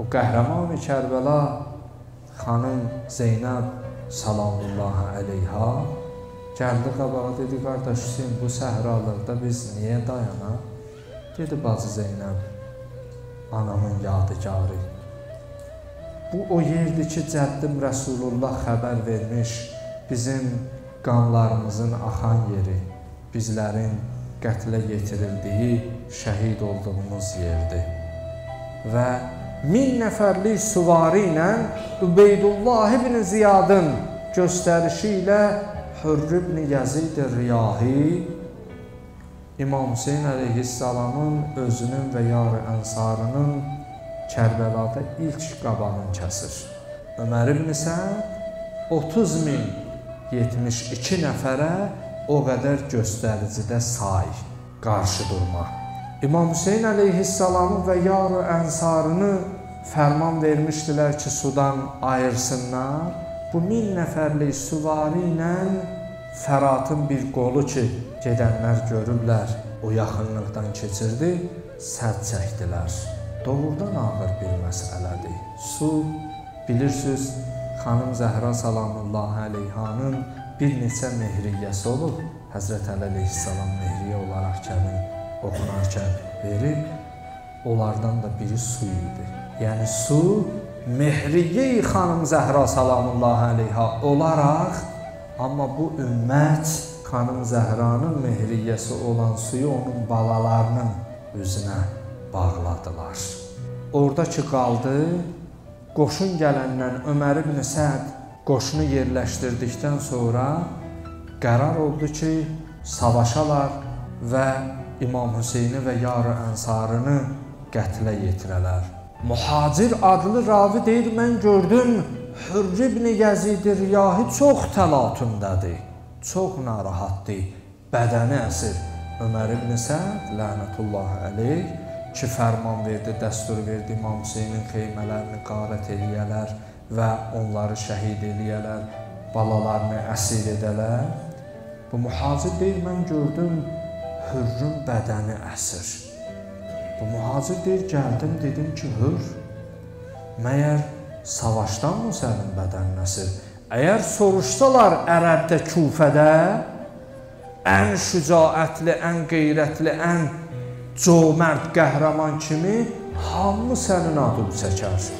o qəhrəman-ı Kərbəla xanım Zeynəb salamullahi əleyha gəldi qabağa dedi qardaş Hüseyn bu səhralıqda biz niyə dayanaq? Dedi bacı Zeynəb anamın yadigarı. Bu o yerdir ki, cəddim Rəsulullah xəbər vermiş bizim qanlarımızın axan yeri, bizlərin qətlə yetirildiyi, şəhid olduğumuz yerdir. Və min nəfərlik süvari ilə Übeydullah ibn Ziyadın göstərişi ilə Hürr ibn Yazid Riyahi İmam Hüseyn əleyhissalamın özünün və yarı ənsarının Kərbəlada ilk qabağını kəsir. Ömər ibn Səd 30 min 72 nəfərə o qədər göstəricidə say, qarşı durma. İmam Hüseyn əleyhissalamı və yarı ənsarını fərman vermişdilər ki, sudan ayırsınlar. Bu min nəfərlik süvari ilə Fəratın bir qolu ki, gedənlər görüblər, o yaxınlıqdan keçirdi, sədd çəkdilər. Doğrudan ağır bir məsələdir. Su, bilirsiniz, xanım Zəhra salamullahi əleyhanın bir neçə mehriyyəsi olub. Həzrət Əli əleyhissalam mehriyyə olaraq kəmin oxunarkən verib, onlardan da biri su idi. Yəni su Mehriyyə xanım Zəhra salamullahi əleyha olaraq amma bu ümmət xanım Zəhranın mehriyyəsi olan suyu onun balalarının üzünə bağladılar. Oradakı qaldı qoşun gələndən Ömər ibn Səd qoşunu yerləşdirdikdən sonra qərar oldu ki, savaşalar və İmam Hüseyni və yarı ənsarını qətlə yetirələr. Muhacir adlı ravi deyir, mən gördüm Hürr ibn Yazid Riyahi çox təlatümdədir. Çox narahatdır. Bədəni əsir. Ömər ibn Səd lənətullah əleyh ki fərman verdi, dəstur verdi İmam Hüseynin xeymələrini qarət eləyələr və onları şəhid eləyələr, balalarını əsir edələr. Bu muhacir deyir, mən gördüm Hürrün bədəni əsir. Bu mühacir deyir, gəldim, dedim ki, hür, məyər savaşdanmı sənin bədənin əsir? Əgər soruşsalar Ərəbdə, Kufədə, ən şücaətli, ən qeyrətli, ən cömərd qəhrəman kimi hamı sənin adını çəkər.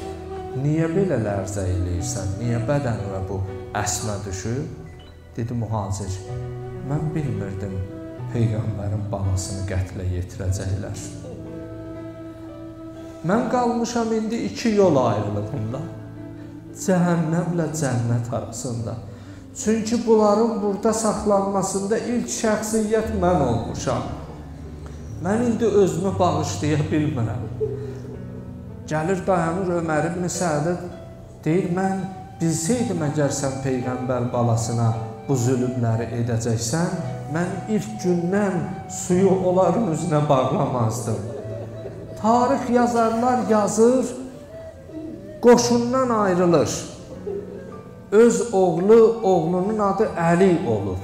Niyə belə lərzə eləyirsən? Niyə bədəninə bu əsmə düşüb? Dedi mühacir, mən bilmirdim Peyğəmbərin balasını qətlə yetirəcəklər. Mən qalmışam indi iki yol ayrılığında. Cəhənnəmlə cənnət arasında. Çünki bunların burada saxlanmasında ilk şəxsiyyət mən olmuşam. Mən indi özümü bağışlaya bilmirəm. Gəlir dayanır Ömər ibn Sədə deyir mən bilsəydim əgər sən peyğəmbər balasına bu zülmləri edəcəksən, mən ilk gündən suyu onların üzünə bağlamazdım tarix yazarlar yazır, qoşundan ayrılır. Öz oğlu, oğlunun adı Əli olub.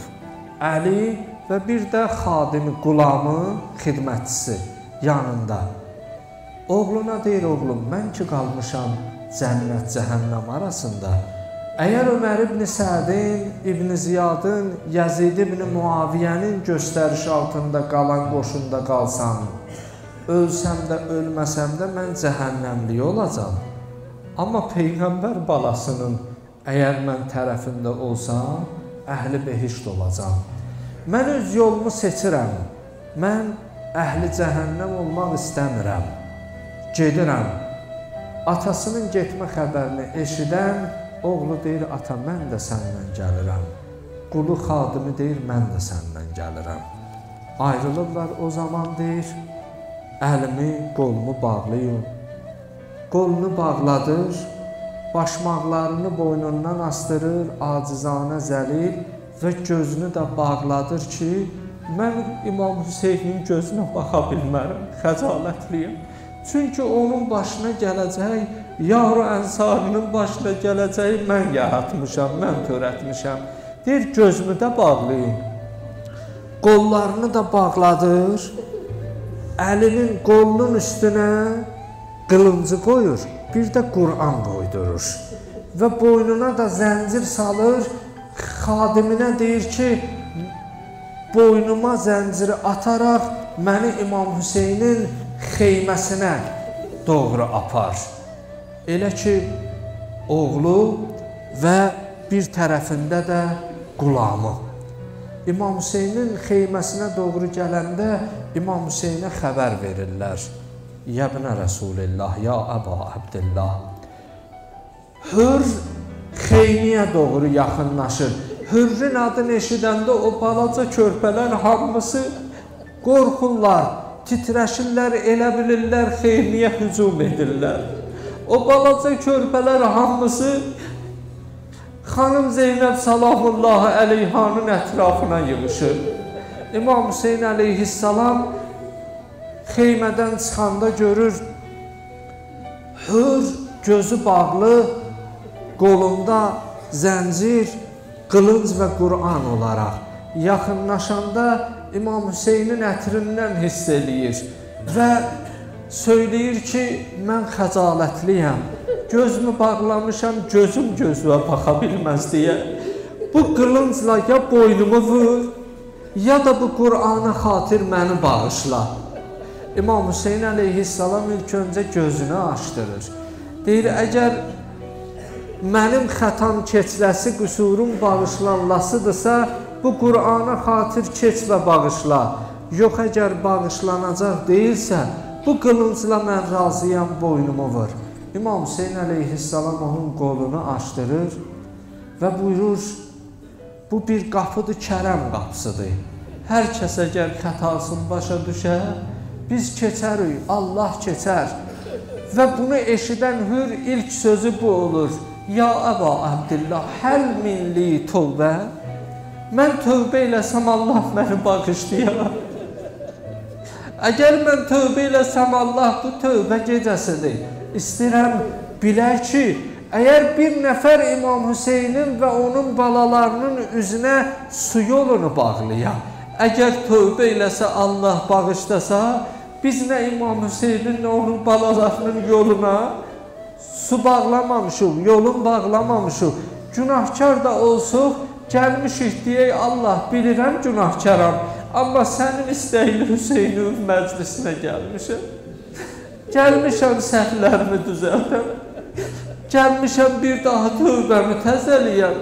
Əli və bir də xadimi, qulamı, xidmətçisi yanında. Oğluna deyir, oğlum, mən ki qalmışam cənnət, cəhənnəm arasında. Əgər Ömər ibn Sədin, İbn Ziyadın, Yazid ibn Muaviyyənin göstərişi altında qalan qoşunda qalsam, ölsəm də, ölməsəm də mən cəhənnəmli olacam. Amma peyğəmbər balasının əgər mən tərəfində olsam, əhli behişt olacam. Mən öz yolumu seçirəm. Mən əhli cəhənnəm olmaq istəmirəm. Gedirəm. Atasının getmə xəbərini eşidən oğlu deyir, ata mən də səndən gəlirəm. Qulu xadimi deyir, mən də səndən gəlirəm. Ayrılıblar o zaman deyir, əlimi, qolumu bağlayın. Qolunu bağladır, başmaqlarını boynundan astırır, acizanə zəlil və gözünü də bağladır ki, mən İmam Hüseynin gözünə baxa bilmərəm, xəcalətliyəm. Çünki onun başına gələcək, yar ənsarının başına gələcəyi mən yaratmışam, mən törətmişəm. Deyir, gözümü də bağlayın. Qollarını da bağladır əlinin qolunun üstünə qılıncı qoyur, bir də Quran qoydurur. Və boynuna da zəncir salır, xadiminə deyir ki, boynuma zənciri ataraq məni İmam Hüseynin xeyməsinə doğru apar. Elə ki, oğlu və bir tərəfində də qulamı. İmam Hüseynin xeyməsinə doğru gələndə İmam Hüseynə xəbər verirlər. Yəbnə Rəsulillah, ya Əba Abdillah. Hür xeymiyə doğru yaxınlaşır. Hürrün adını eşidəndə o balaca körpələr hamısı qorxurlar, titrəşirlər, elə bilirlər xeymiyə hücum edirlər. O balaca körpələr hamısı xanım Zeynəb salamullahi əleyhanın ətrafına yığışır. İmam Hüseyn əleyhissalam xeymədən çıxanda görür hür gözü bağlı, qolunda zəncir, qılınc və Quran olaraq yaxınlaşanda İmam Hüseynin ətrindən hiss eləyir və söyləyir ki, mən xəcalətliyəm. Gözümü bağlamışam, gözüm gözümə baxa bilməz deyə. Bu qılıncla ya boynumu vur, ya da bu Qurana xatir məni bağışla. İmam Hüseyn əleyhissalam ilk öncə gözünü açdırır. Deyir, əgər mənim xətam keçləsi, qüsurum bağışlanlasıdırsa, bu Qurana xatir keç və bağışla. Yox, əgər bağışlanacaq deyilsə, bu qılıncla mən razıyam, boynumu vur. İmam Hüseyn əleyhissalam onun qolunu açdırır və buyurur, bu bir qapıdır, kərəm qapısıdır. Hər kəs əgər xətasını başa düşər, biz keçərik, Allah keçər. Və bunu eşidən hür ilk sözü bu olur. Ya Əba Əbdillah, həl minli tövbə. Mən tövbə eləsəm Allah məni bağışlayar. Əgər mən tövbə eləsəm Allah bu tövbə gecəsidir. İstəyirəm bilək ki, əgər bir nəfər İmam Hüseynin və onun balalarının üzünə su yolunu bağlayam, əgər tövbə eləsə Allah bağışlasa, Biz nə İmam Hüseynin, nə onun balalarının yoluna su bağlamamışıq, yolun bağlamamışıq. Günahkar da olsuq, gəlmişik deyək Allah, bilirəm günahkaram. Amma sənin istəyini Hüseynin məclisinə gəlmişəm. Gəlmişəm səhvlərimi düzəltəm. Gəlmişəm bir daha tövbəmi təzəliyəm.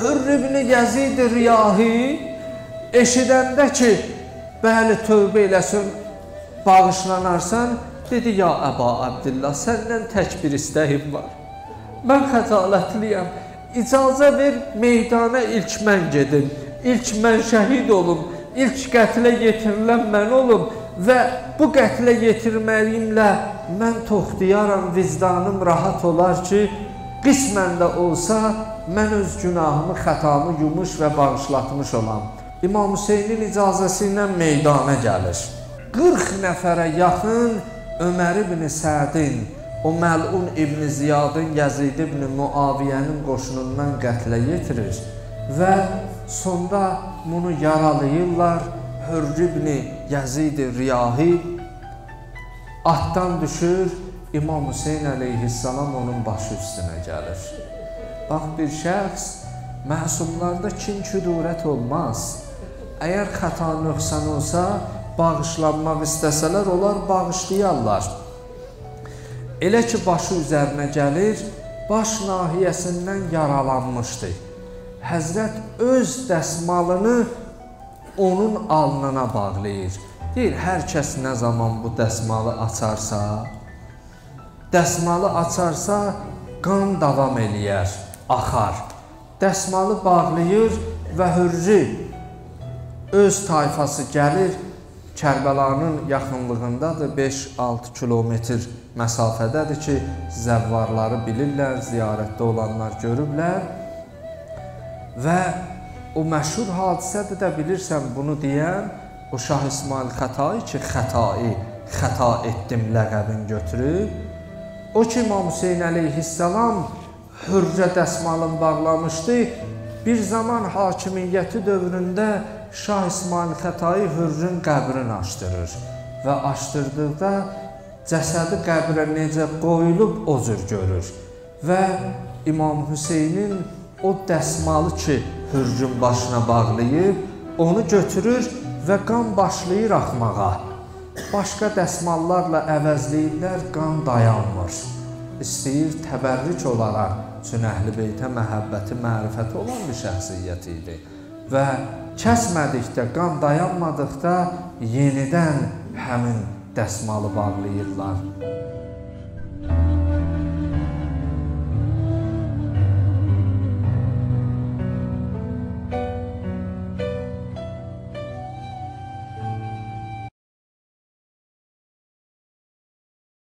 Hürr ibn Yazid Riyahi eşidəndə ki, Bəli, tövbə eləsin, bağışlanarsan, dedi, ya Əba Abdillah, səndən tək bir istəyim var. Mən xəcalətliyəm, icazə ver, meydana ilk mən gedim, ilk mən şəhid olum, ilk qətlə yetirilən mən olum və bu qətlə yetirməyimlə mən toxtiyaram, vicdanım rahat olar ki, qismən də olsa mən öz günahımı, xətamı yumuş və bağışlatmış olam. İmam Hüseynin icazəsi ilə meydana gəlir. 40 nəfərə yaxın Ömər ibn Sədin, o məlun İbn Ziyadın, Yazid ibn Muaviyyənin qoşunundan qətlə yetirir və sonda bunu yaralayırlar. Hürr ibn Yazid Riyahi atdan düşür, İmam Hüseyn əleyhissalam onun başı üstünə gəlir. Bax bir şəxs məsumlarda kin küdurət olmaz. Əgər xəta nöqsan olsa, bağışlanmaq istəsələr, onlar bağışlayarlar. Elə ki, başı üzərinə gəlir, baş nahiyəsindən yaralanmışdı. Həzrət öz dəsmalını onun alnına bağlayır. Deyir, hər kəs nə zaman bu dəsmalı açarsa, dəsmalı açarsa, qan davam eləyər, axar. Dəsmalı bağlayır və hürri öz tayfası gəlir, Kərbəlanın yaxınlığındadır, 5-6 kilometr məsafədədir ki, zəvvarları bilirlər, ziyarətdə olanlar görüblər. Və o məşhur hadisədir də bilirsən bunu deyən o Şah İsmail Xətai ki, xətai, xəta etdim ləqəbin götürüb. O ki, İmam Hüseyn əleyhissalam hürrə dəsmalın bağlamışdı. Bir zaman hakimiyyəti dövründə Şah İsmail Xətai Hürrün qəbrini açdırır və açdırdıqda cəsədi qəbrə necə qoyulub o cür görür və İmam Hüseynin o dəsmalı ki, hürgün başına bağlayıb, onu götürür və qan başlayır axmağa. Başqa dəsmallarla əvəzləyirlər, qan dayanmır. İstəyir təbərrük olaraq, çünki Əhl-i Beytə məhəbbəti, mərifəti olan bir şəxsiyyət idi və kəsmədikdə, qan dayanmadıqda yenidən həmin dəsmalı bağlayırlar.